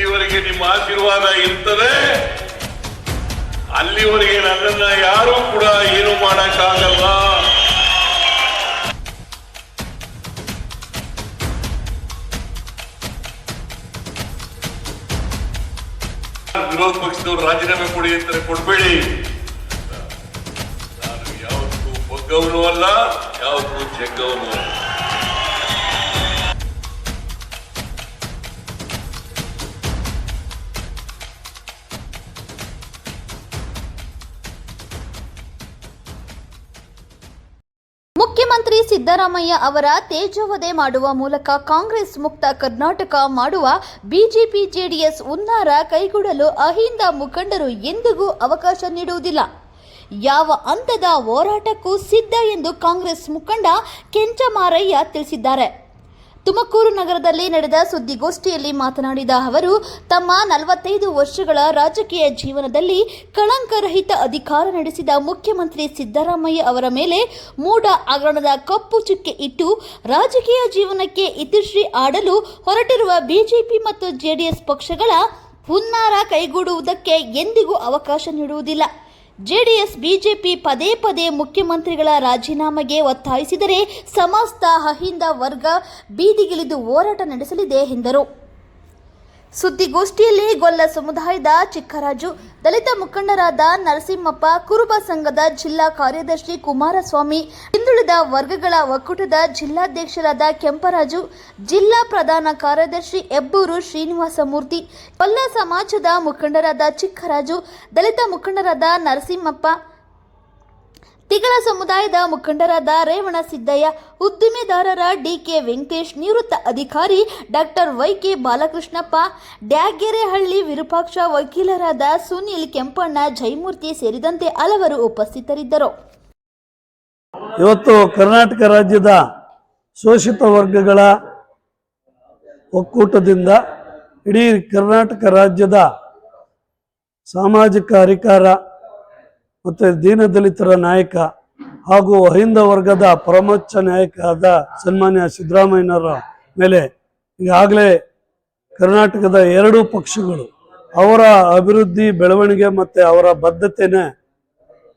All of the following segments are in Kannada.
ಎಲ್ಲಿವರೆಗೆ ನಿಮ್ಮ ಆಶೀರ್ವಾದ ಇರ್ತದೆ. ಅಲ್ಲಿವರೆಗೆ ನನ್ನನ್ನ ಯಾರು ಕೂಡ ಏನು ಮಾಡಕ್ಕಾಗಲ್ಲ. ವಿರೋಧ ಪಕ್ಷದವರು ರಾಜೀನಾಮೆ ಕೊಡಿ ಅಂತಾರೆ, ಕೊಡ್ಬೇಡಿ. ನಾನು ಯಾವತ್ತೂ ಬಗ್ಗವನು ಅಲ್ಲ, ಯಾವತ್ತೂ ಜಗ್ಗವನು ಅಲ್ಲ. ಮುಖ್ಯಮಂತ್ರಿ ಸಿದ್ದರಾಮಯ್ಯ ಅವರ ತೇಜೋವಧೆ ಮಾಡುವ ಮೂಲಕ ಕಾಂಗ್ರೆಸ್ ಮುಕ್ತ ಕರ್ನಾಟಕ ಮಾಡುವ ಬಿಜೆಪಿ ಜೆಡಿಎಸ್ ಉನ್ನಾರ ಕೈಗೂಡಲು ಅಹಿಂದ ಮುಖಂಡರು ಎಂದಿಗೂ ಅವಕಾಶ ನೀಡುವುದಿಲ್ಲ. ಯಾವ ಹಂತದ ಹೋರಾಟಕ್ಕೂ ಸಿದ್ಧ ಎಂದು ಕಾಂಗ್ರೆಸ್ ಮುಖಂಡ ಕೆಂಚಮಾರಯ್ಯ ತಿಳಿಸಿದ್ದಾರೆ. ತುಮಕೂರು ನಗರದಲ್ಲಿ ನಡೆದ ಸುದ್ದಿಗೋಷ್ಠಿಯಲ್ಲಿ ಮಾತನಾಡಿದ ಅವರು, ತಮ್ಮ ನಲವತ್ತೈದು ವರ್ಷಗಳ ರಾಜಕೀಯ ಜೀವನದಲ್ಲಿ ಕಳಂಕರಹಿತ ಅಧಿಕಾರ ನಡೆಸಿದ ಮುಖ್ಯಮಂತ್ರಿ ಸಿದ್ದರಾಮಯ್ಯ ಅವರ ಮೇಲೆ ಮೂಡ ಆಗರಣದ ಕಪ್ಪು ಚುಕ್ಕೆ ಇಟ್ಟು ರಾಜಕೀಯ ಜೀವನಕ್ಕೆ ಇತಿಶ್ರೀ ಆಡಲು ಹೊರಟಿರುವ ಬಿಜೆಪಿ ಮತ್ತು ಜೆಡಿಎಸ್ ಪಕ್ಷಗಳ ಹುನ್ನಾರ ಕೈಗೂಡುವುದಕ್ಕೆ ಎಂದಿಗೂ ಅವಕಾಶ ನೀಡುವುದಿಲ್ಲ. ಜೆಡಿಎಸ್ ಬಿಜೆಪಿ ಪದೇ ಪದೇ ಮುಖ್ಯಮಂತ್ರಿಗಳ ರಾಜೀನಾಮೆಗೆ ಒತ್ತಾಯಿಸಿದರೆ ಸಮಸ್ತ ಅಹಿಂದ ವರ್ಗ ಬೀದಿಗಿಳಿದು ಹೋರಾಟ ನಡೆಸಲಿದೆ ಎಂದರು. ಸುದ್ದಿಗೋಷ್ಠಿಯಲ್ಲಿ ಗೊಲ್ಲ ಸಮುದಾಯದ ಚಿಕ್ಕರಾಜು, ದಲಿತ ಮುಖಂಡರಾದ ನರಸಿಂಹಪ್ಪ, ಕುರುಬ ಸಂಘದ ಜಿಲ್ಲಾ ಕಾರ್ಯದರ್ಶಿ ಕುಮಾರಸ್ವಾಮಿ, ಹಿಂದುಳಿದ ವರ್ಗಗಳ ಒಕ್ಕೂಟದ ಜಿಲ್ಲಾಧ್ಯಕ್ಷರಾದ ಕೆಂಪರಾಜು, ಜಿಲ್ಲಾ ಪ್ರಧಾನ ಕಾರ್ಯದರ್ಶಿ ಹೆಬ್ಬೂರು ಶ್ರೀನಿವಾಸಮೂರ್ತಿ, ಗೊಲ್ಲ ಸಮಾಜದ ಮುಖಂಡರಾದ ಚಿಕ್ಕರಾಜು, ದಲಿತ ಮುಖಂಡರಾದ ನರಸಿಂಹಪ್ಪ ತಿಗಳ ಸಮುದಾಯದ ಮುಖಂಡರಾದ ರೇವಣ ಸಿದ್ದಯ್ಯ, ಉದ್ದಿಮೆದಾರರ ಡಿಕೆ ವೆಂಕಟೇಶ್, ನಿವೃತ್ತ ಅಧಿಕಾರಿ ಡಾಕ್ಟರ್ ವೈಕೆ ಬಾಲಕೃಷ್ಣಪ್ಪ, ಡ್ಯಾಗೆರೆಹಳ್ಳಿ ವಿರೂಪಾಕ್ಷ ವಕೀಲರಾದ ಸುನೀಲ್ ಕೆಂಪಣ್ಣ ಜೈಮೂರ್ತಿ ಸೇರಿದಂತೆ ಹಲವರು ಉಪಸ್ಥಿತರಿದ್ದರು. ಇವತ್ತು ಕರ್ನಾಟಕ ರಾಜ್ಯದ ಶೋಷಿತ ವರ್ಗಗಳ ಒಕ್ಕೂಟದಿಂದ ಇಡೀ ಕರ್ನಾಟಕ ರಾಜ್ಯದ ಸಾಮಾಜಿಕ ಅಧಿಕಾರ ಮತ್ತು ದೀನದಲಿತರ ನಾಯಕ ಹಾಗೂ ಅಹಿಂದ ವರ್ಗದ ಪರಮೋಚ್ಚ ನಾಯಕ ಆದ ಸನ್ಮಾನ್ಯ ಸಿದ್ದರಾಮಯ್ಯನವರ ಮೇಲೆ ಈಗಾಗಲೇ ಕರ್ನಾಟಕದ ಎರಡೂ ಪಕ್ಷಗಳು ಅವರ ಅಭಿವೃದ್ಧಿ ಬೆಳವಣಿಗೆ ಮತ್ತು ಅವರ ಬದ್ಧತೆನೇ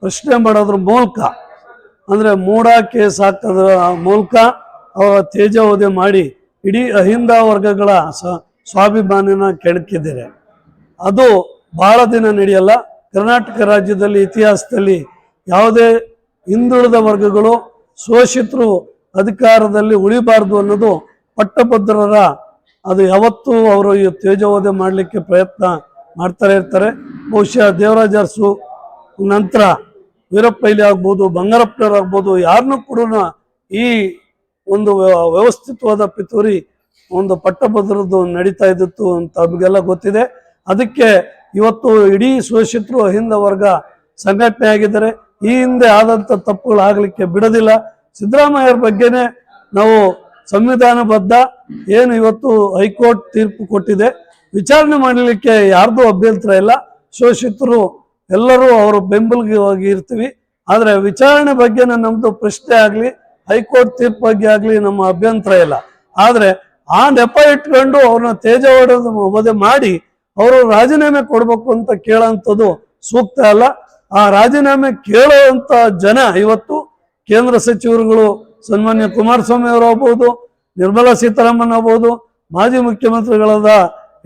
ಪ್ರಶ್ನೆ ಮಾಡೋದ್ರ ಮೂಲಕ, ಅಂದರೆ ಮೂಡ ಕೇಸ್ ಹಾಕೋದ್ರ ಮೂಲಕ ಅವರ ತೇಜೋವಧೆ ಮಾಡಿ ಇಡೀ ಅಹಿಂದ ವರ್ಗಗಳ ಸ್ವಾಭಿಮಾನನ ಕೆಣಕಿದ್ದಾರೆ. ಅದು ಬಹಳ ದಿನ ನಡೆಯಲ್ಲ. ಕರ್ನಾಟಕ ರಾಜ್ಯದಲ್ಲಿ ಇತಿಹಾಸದಲ್ಲಿ ಯಾವುದೇ ಹಿಂದುಳಿದ ವರ್ಗಗಳು ಶೋಷಿತರು ಅಧಿಕಾರದಲ್ಲಿ ಉಳಿಬಾರದು ಅನ್ನೋದು ಪಟ್ಟಭದ್ರರ, ಅದು ಯಾವತ್ತೂ ಅವರು ಈ ತೇಜೋವಧೆ ಮಾಡಲಿಕ್ಕೆ ಪ್ರಯತ್ನ ಮಾಡ್ತಾರೆ ಇರ್ತಾರೆ. ಬಹುಶಃ ದೇವರಾಜ ಅರಸು ನಂತರ ವೀರಪ್ಪೈಲಿ ಆಗ್ಬೋದು ಬಂಗಾರಪ್ಪರ್ ಆಗ್ಬೋದು ಯಾರನ್ನೂ ಕೂಡ ಈ ಒಂದು ವ್ಯ- ವ್ಯವಸ್ಥಿತವಾದ ಪಿತೂರಿ ಒಂದು ಪಟ್ಟಭದ್ರದ್ದು ನಡೀತಾ ಇದ್ದಿತ್ತು ಅಂತ ನಮಗೆಲ್ಲ ಗೊತ್ತಿದೆ. ಅದಕ್ಕೆ ಇವತ್ತು ಇಡೀ ಶೋಷಿತರು ಅಹಿಂದ ವರ್ಗ ಸಂಘಟನೆ ಆಗಿದ್ದಾರೆ ಈ ಹಿಂದೆ ಆದಂಥ ತಪ್ಪುಗಳು ಆಗ್ಲಿಕ್ಕೆ ಬಿಡೋದಿಲ್ಲ. ಸಿದ್ದರಾಮಯ್ಯರ ಬಗ್ಗೆನೇ ನಾವು ಸಂವಿಧಾನಬದ್ಧ ಏನು ಇವತ್ತು ಹೈಕೋರ್ಟ್ ತೀರ್ಪು ಕೊಟ್ಟಿದೆ. ವಿಚಾರಣೆ ಮಾಡಲಿಕ್ಕೆ ಯಾರ್ದು ಅಭ್ಯಂತರ ಇಲ್ಲ. ಶೋಷಿತರು ಎಲ್ಲರೂ ಅವರು ಬೆಂಬಲಿಗೆ ಇರ್ತೀವಿ. ಆದರೆ ವಿಚಾರಣೆ ಬಗ್ಗೆ ನಮ್ಮದು ಪ್ರಶ್ನೆ ಆಗಲಿ, ಹೈಕೋರ್ಟ್ ತೀರ್ಪು ಬಗ್ಗೆ ಆಗಲಿ ನಮ್ಮ ಅಭ್ಯಂತರ ಇಲ್ಲ. ಆದರೆ ಆ ನೆಪ ಇಟ್ಕೊಂಡು ಅವ್ರನ್ನ ತೇಜ ವಧೆ ಮಾಡಿ ಅವರು ರಾಜೀನಾಮೆ ಕೊಡ್ಬೇಕು ಅಂತ ಕೇಳೋಂಥದ್ದು ಸೂಕ್ತ ಅಲ್ಲ. ಆ ರಾಜೀನಾಮೆ ಕೇಳುವಂತ ಜನ ಇವತ್ತು ಕೇಂದ್ರ ಸಚಿವರುಗಳು ಸನ್ಮಾನ್ಯ ಕುಮಾರಸ್ವಾಮಿ ಅವರು ಆಗ್ಬೋದು, ನಿರ್ಮಲಾ ಸೀತಾರಾಮನ್ ಆಗ್ಬೋದು, ಮಾಜಿ ಮುಖ್ಯಮಂತ್ರಿಗಳಾದ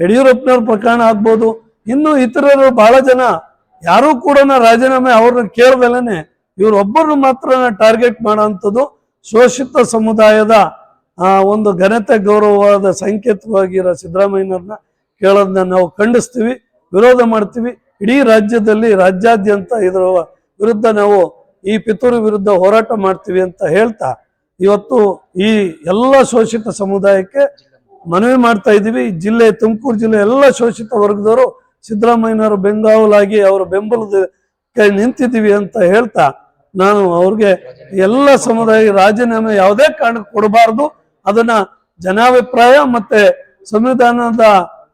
ಯಡಿಯೂರಪ್ಪನವ್ರ ಪ್ರಕರಣ ಆಗ್ಬೋದು. ಇನ್ನು ಇತರರು ಬಹಳ ಜನ ಯಾರೂ ಕೂಡ ರಾಜೀನಾಮೆ ಅವ್ರನ್ನ ಕೇಳ್ದಲೇ ಇವರೊಬ್ಬರನ್ನು ಮಾತ್ರ ಟಾರ್ಗೆಟ್ ಮಾಡೋಂಥದ್ದು ಶೋಷಿತ ಸಮುದಾಯದ ಒಂದು ಘನತೆ ಗೌರವವಾದ, ಸಂಕೇತವಾಗಿರೋ ಸಿದ್ದರಾಮಯ್ಯನವ್ರನ್ನ ಕೇಳೋದನ್ನ ನಾವು ಖಂಡಿಸ್ತೀವಿ, ವಿರೋಧ ಮಾಡ್ತೀವಿ. ಇಡೀ ರಾಜ್ಯದಲ್ಲಿ ರಾಜ್ಯಾದ್ಯಂತ ಇದರ ವಿರುದ್ಧ ನಾವು ಈ ಪಿತೂರಿ ವಿರುದ್ಧ ಹೋರಾಟ ಮಾಡ್ತೀವಿ ಅಂತ ಹೇಳ್ತಾ ಇವತ್ತು ಈ ಎಲ್ಲ ಶೋಷಿತ ಸಮುದಾಯಕ್ಕೆ ಮನವಿ ಮಾಡ್ತಾ ಇದ್ದೀವಿ. ಜಿಲ್ಲೆ, ತುಮಕೂರು ಜಿಲ್ಲೆ ಎಲ್ಲ ಶೋಷಿತ ವರ್ಗದವರು ಸಿದ್ದರಾಮಯ್ಯನವರ ಬೆಂಗಾವಲಾಗಿ ಅವರ ಬೆಂಬಲದ ಕೈ ನಿಂತಿದ್ದೀವಿ ಅಂತ ಹೇಳ್ತಾ ನಾನು ಅವ್ರಿಗೆ ಎಲ್ಲ ಸಮುದಾಯ ರಾಜೀನಾಮೆ ಯಾವುದೇ ಕಾರಣಕ್ಕೆ ಕೊಡಬಾರ್ದು. ಅದನ್ನ ಜನಾಭಿಪ್ರಾಯ ಮತ್ತೆ ಸಂವಿಧಾನದ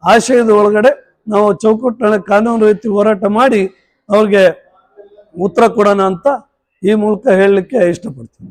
ಆಶಯದ ಒಳಗಡೆ ನಾವು ಚೌಕಟ್ಟನ್ನು ಕಾನೂನು ರೀತಿ ಹೋರಾಟ ಮಾಡಿ ಅವ್ರಿಗೆ ಉತ್ತರ ಕೊಡೋಣ ಅಂತ ಈ ಮೂಲಕ ಹೇಳಲಿಕ್ಕೆ ಇಷ್ಟಪಡ್ತೀನಿ.